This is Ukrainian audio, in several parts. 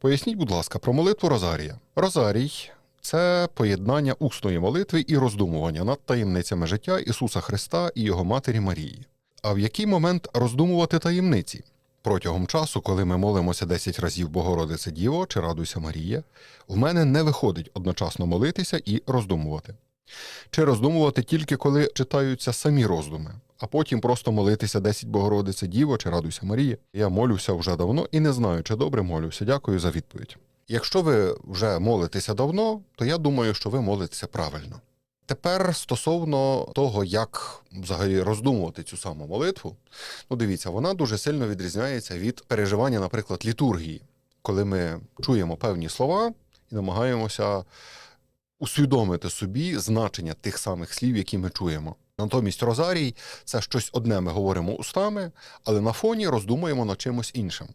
Поясніть, будь ласка, про молитву Розарія. Розарій це поєднання усної молитви і роздумування над таємницями життя Ісуса Христа і Його Матері Марії. А в який момент роздумувати таємниці? Протягом часу, коли ми молимося 10 разів Богородице Діво чи Радуйся Марія, в мене не виходить одночасно молитися і роздумувати. Чи роздумувати тільки коли читаються самі роздуми, а потім просто молитися 10 Богородице Діво чи Радуйся Марія. Я молюся вже давно і не знаю, чи добре молюся. Дякую за відповідь. Якщо ви вже молитеся давно, то я думаю, що ви молитеся правильно. Тепер стосовно того, як взагалі роздумувати цю саму молитву, ну дивіться, вона дуже сильно відрізняється від переживання, наприклад, літургії, коли ми чуємо певні слова і намагаємося усвідомити собі значення тих самих слів, які ми чуємо. Натомість Розарій це щось одне ми говоримо устами, але на фоні роздумуємо над чимось іншим.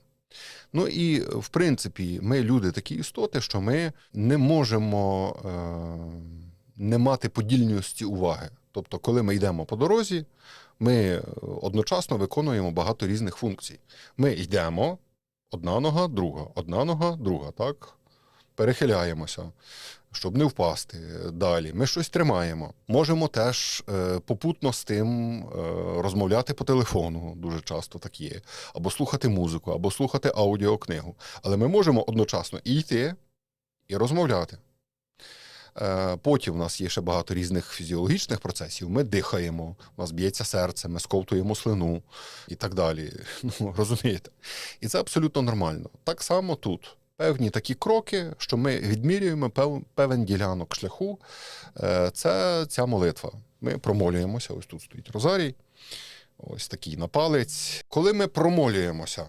Ну і в принципі, ми люди такі істоти, що ми не можемо е, не мати подільності уваги. Тобто, коли ми йдемо по дорозі, ми одночасно виконуємо багато різних функцій. Ми йдемо, одна нога, друга, одна нога, друга, так? Перехиляємося, щоб не впасти далі. Ми щось тримаємо. Можемо теж е, попутно з тим е, розмовляти по телефону, дуже часто так є, або слухати музику, або слухати аудіокнигу. Але ми можемо одночасно і йти, і розмовляти. Е, Потім у нас є ще багато різних фізіологічних процесів. Ми дихаємо, у нас б'ється серце, ми сковтуємо слину і так далі. Ну, розумієте? І це абсолютно нормально. Так само тут. Певні такі кроки, що ми відмірюємо пев, певен ділянок шляху. Е, Це ця молитва. Ми промолюємося. Ось тут стоїть Розарій, ось такий на палець. Коли ми промолюємося,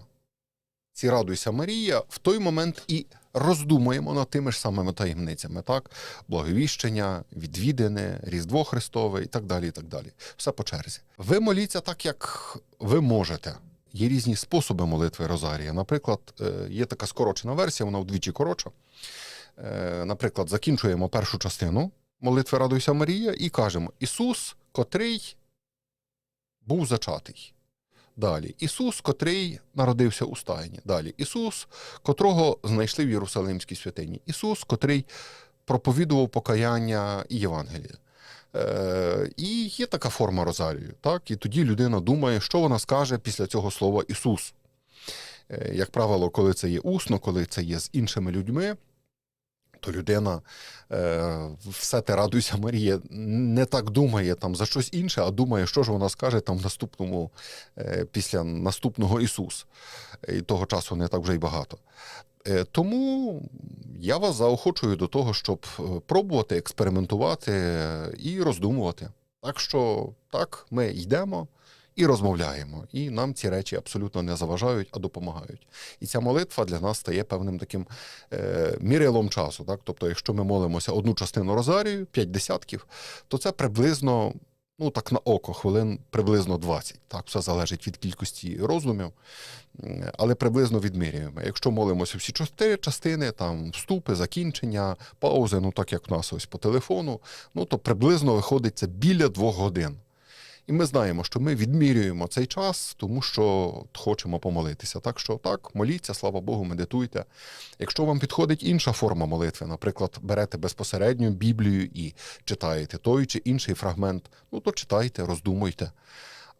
ці радуйся Марія, в той момент і роздумуємо над тими ж самими таємницями, так? Благовіщення, відвідини, Різдво Христове і так далі. і так далі. Все по черзі. Ви моліться так, як ви можете. Є різні способи молитви Розарія. Наприклад, е, є така скорочена версія, вона вдвічі коротша. Е, Наприклад, закінчуємо першу частину молитви Радуйся Марія і кажемо: Ісус, котрий був зачатий. Далі Ісус, котрий народився у стайні. Далі Ісус, котрого знайшли в Єрусалимській святині. Ісус, котрий проповідував покаяння і Євангелія. І є така форма розарію. Так? І тоді людина думає, що вона скаже після цього слова Ісус. Е, як правило, коли це є усно, коли це є з іншими людьми, то людина е, все те радуйся Марія не так думає там за щось інше, а думає, що ж вона скаже там в наступному, е, після наступного Ісус. І того часу не так вже й багато. Тому я вас заохочую до того, щоб е, пробувати експериментувати е, і роздумувати. Так що так, ми йдемо і розмовляємо, і нам ці речі абсолютно не заважають, а допомагають. І ця молитва для нас стає певним таким е, мірилом часу. Так? Тобто, якщо ми молимося одну частину розарію, п'ять десятків, то це приблизно. Ну, так на око, хвилин приблизно 20. Так, все залежить від кількості роздумів, але приблизно відмірюємо. Якщо молимося всі чотири частини, там вступи, закінчення, паузи, ну так як в нас ось по телефону, ну то приблизно виходить це біля двох годин. І ми знаємо, що ми відмірюємо цей час, тому що хочемо помолитися. Так що так, моліться, слава Богу, медитуйте. Якщо вам підходить інша форма молитви, наприклад, берете безпосередньо Біблію і читаєте той чи інший фрагмент, ну то читайте, роздумуйте.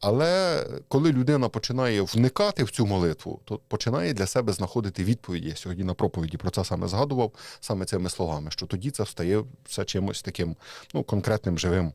Але коли людина починає вникати в цю молитву, то починає для себе знаходити відповіді. Я сьогодні на проповіді про це саме згадував, саме цими словами, що тоді це стає все чимось таким ну, конкретним живим.